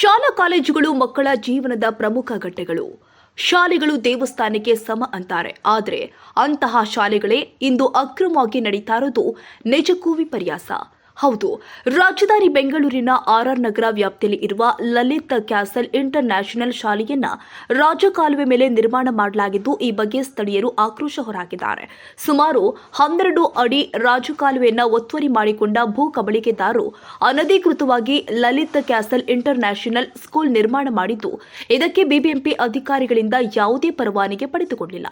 ಶಾಲಾ ಕಾಲೇಜುಗಳು ಮಕ್ಕಳ ಜೀವನದ ಪ್ರಮುಖ ಘಟ್ಟಗಳು. ಶಾಲೆಗಳು ದೇವಸ್ಥಾನಕ್ಕೆ ಸಮ ಅಂತಾರೆ. ಆದರೆ ಅಂತಹ ಶಾಲೆಗಳೇ ಇಂದು ಅಕ್ರಮವಾಗಿ ನಡೀತಾ ಇರೋದು ನಿಜಕ್ಕೂ ವಿಪರ್ಯಾಸ. ಹೌದು ರಾಜಧಾನಿ ಬೆಂಗಳೂರಿನ ಆರ್ಆರ್ ನಗರ ವ್ಯಾಪ್ತಿಯಲ್ಲಿ ಇರುವ ಲಲಿತ್ ಕ್ಯಾಸಲ್ ಇಂಟರ್ ನ್ಯಾಷನಲ್ ಶಾಲೆಯನ್ನ ರಾಜಕಾಲುವೆ ಮೇಲೆ ನಿರ್ಮಾಣ ಮಾಡಲಾಗಿದ್ದು, ಈ ಬಗ್ಗೆ ಸ್ಥಳೀಯರು ಆಕ್ರೋಶ ಹೊರಹಾಕಿದ್ದಾರೆ. ಸುಮಾರು ಹನ್ನೆರಡು ಅಡಿ ರಾಜಕಾಲುವೆಯನ್ನ ಒತ್ತುವರಿ ಮಾಡಿಕೊಂಡ ಭೂ ಕಬಳಿಕೆದಾರರು ಅನಧಿಕೃತವಾಗಿ Lalit castle international school ನಿರ್ಮಾಣ ಮಾಡಿದ್ದು, ಇದಕ್ಕೆ ಬಿಬಿಎಂಪಿ ಅಧಿಕಾರಿಗಳಿಂದ ಯಾವುದೇ ಪರವಾನಿಗೆ ಪಡೆದುಕೊಂಡಿಲ್ಲ.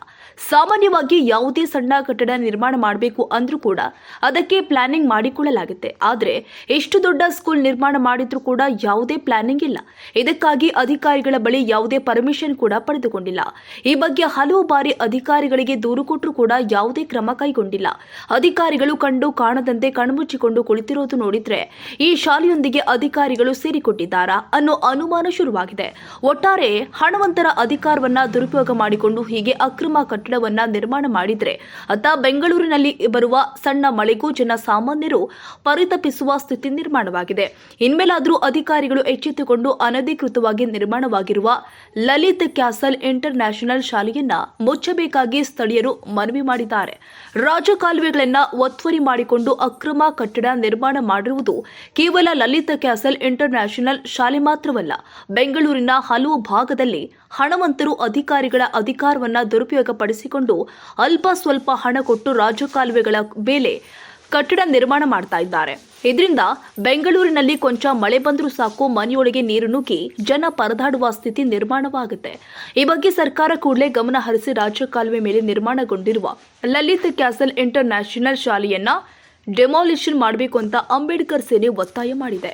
ಸಾಮಾನ್ಯವಾಗಿ ಯಾವುದೇ ಸಣ್ಣ ಕಟ್ಟಡ ನಿರ್ಮಾಣ ಮಾಡಬೇಕು ಅಂದ್ರೂ ಕೂಡ ಅದಕ್ಕೆ ಪ್ಲಾನಿಂಗ್ ಮಾಡಿಕೊಳ್ಳಲಾಗುತ್ತೆ. ಆದರೆ ಎಷ್ಟು ದೊಡ್ಡ ಸ್ಕೂಲ್ ನಿರ್ಮಾಣ ಮಾಡಿದ್ರೂ ಕೂಡ ಯಾವುದೇ ಪ್ಲಾನಿಂಗ್ ಇಲ್ಲ. ಇದಕ್ಕಾಗಿ ಅಧಿಕಾರಿಗಳ ಬಳಿ ಯಾವುದೇ ಪರ್ಮಿಷನ್ ಕೂಡ ಪಡೆದುಕೊಂಡಿಲ್ಲ. ಈ ಬಗ್ಗೆ ಹಲವು ಬಾರಿ ಅಧಿಕಾರಿಗಳಿಗೆ ದೂರು ಕೊಟ್ಟರೂ ಕೂಡ ಯಾವುದೇ ಕ್ರಮ ಕೈಗೊಂಡಿಲ್ಲ. ಅಧಿಕಾರಿಗಳು ಕಂಡು ಕಾಣದಂತೆ ಕಣ್ಮುಚ್ಚಿಕೊಂಡು ಕುಳಿತಿರೋದು ನೋಡಿದ್ರೆ ಈ ಶಾಲೆಯೊಂದಿಗೆ ಅಧಿಕಾರಿಗಳು ಸೇರಿಕೊಟ್ಟಿದ್ದಾರಾ ಅನ್ನೋ ಅನುಮಾನ ಶುರುವಾಗಿದೆ. ಒಟ್ಟಾರೆ ಹಣವಂತರ ಅಧಿಕಾರವನ್ನ ದುರುಪಯೋಗ ಮಾಡಿಕೊಂಡು ಹೀಗೆ ಅಕ್ರಮ ಕಟ್ಟಡವನ್ನ ನಿರ್ಮಾಣ ಮಾಡಿದ್ರೆ, ಅತ್ತ ಬೆಂಗಳೂರಿನಲ್ಲಿ ಬರುವ ಸಣ್ಣ ಮಳೆಗೂ ಜನ ಸಾಮಾನ್ಯರು ಪರಿತಪಿಸುವ ಸ್ಥಿತಿ ನಿರ್ಮಾಣವಾಗಿದೆ. ಇನ್ಮೇಲಾದರೂ ಅಧಿಕಾರಿಗಳು ಎಚ್ಚೆತ್ತುಕೊಂಡು ಅನಧಿಕೃತವಾಗಿ ನಿರ್ಮಾಣವಾಗಿರುವ ಲಲಿತ್ ಕ್ಯಾಸಲ್ ಇಂಟರ್ ನ್ಯಾಷನಲ್ ಶಾಲೆಯನ್ನ ಮುಚ್ಚಬೇಕಾಗಿ ಸ್ಥಳೀಯರು ಮನವಿ ಮಾಡಿದ್ದಾರೆ. ರಾಜಕಾಲುವೆಗಳನ್ನ ಒತ್ತುವರಿ ಮಾಡಿಕೊಂಡು ಅಕ್ರಮ ಕಟ್ಟಡ ನಿರ್ಮಾಣ ಮಾಡಿರುವುದು ಕೇವಲ ಲಲಿತ್ ಕ್ಯಾಸಲ್ ಇಂಟರ್ ನ್ಯಾಷನಲ್ ಶಾಲೆ ಮಾತ್ರವಲ್ಲ, ಬೆಂಗಳೂರಿನ ಹಲವು ಭಾಗದಲ್ಲಿ ಹಣವಂತರು ಅಧಿಕಾರಿಗಳ ಅಧಿಕಾರವನ್ನ ದುರುಪಯೋಗಪಡಿಸಿಕೊಂಡು ಅಲ್ಪ ಸ್ವಲ್ಪ ಹಣ ಕೊಟ್ಟು ರಾಜಕಾಲುವೆಗಳ ಮೇಲೆ ಕಟ್ಟಡ ನಿರ್ಮಾಣ ಮಾಡ್ತಾ ಇದ್ದಾರೆ. ಇದರಿಂದ ಬೆಂಗಳೂರಿನಲ್ಲಿ ಕೊಂಚ ಮಳೆ ಬಂದರೂ ಸಾಕು, ಮನೆಯೊಳಗೆ ನೀರು ನುಗ್ಗಿ ಜನ ಪರದಾಡುವ ಸ್ಥಿತಿ ನಿರ್ಮಾಣವಾಗುತ್ತೆ. ಈ ಬಗ್ಗೆ ಸರ್ಕಾರ ಕೂಡಲೇ ಗಮನ ಹರಿಸಿ ರಾಜ್ಯ ಕಾಲುವೆ ಮೇಲೆ ನಿರ್ಮಾಣಗೊಂಡಿರುವ ಲಲಿತ್ ಕ್ಯಾಸಲ್ ಇಂಟರ್ ನ್ಯಾಷನಲ್ ಶಾಲೆಯನ್ನ ಡೆಮಾಲಿಷನ್ ಮಾಡಬೇಕು ಅಂತ ಅಂಬೇಡ್ಕರ್ ಸೇನೆ ಒತ್ತಾಯ ಮಾಡಿದೆ.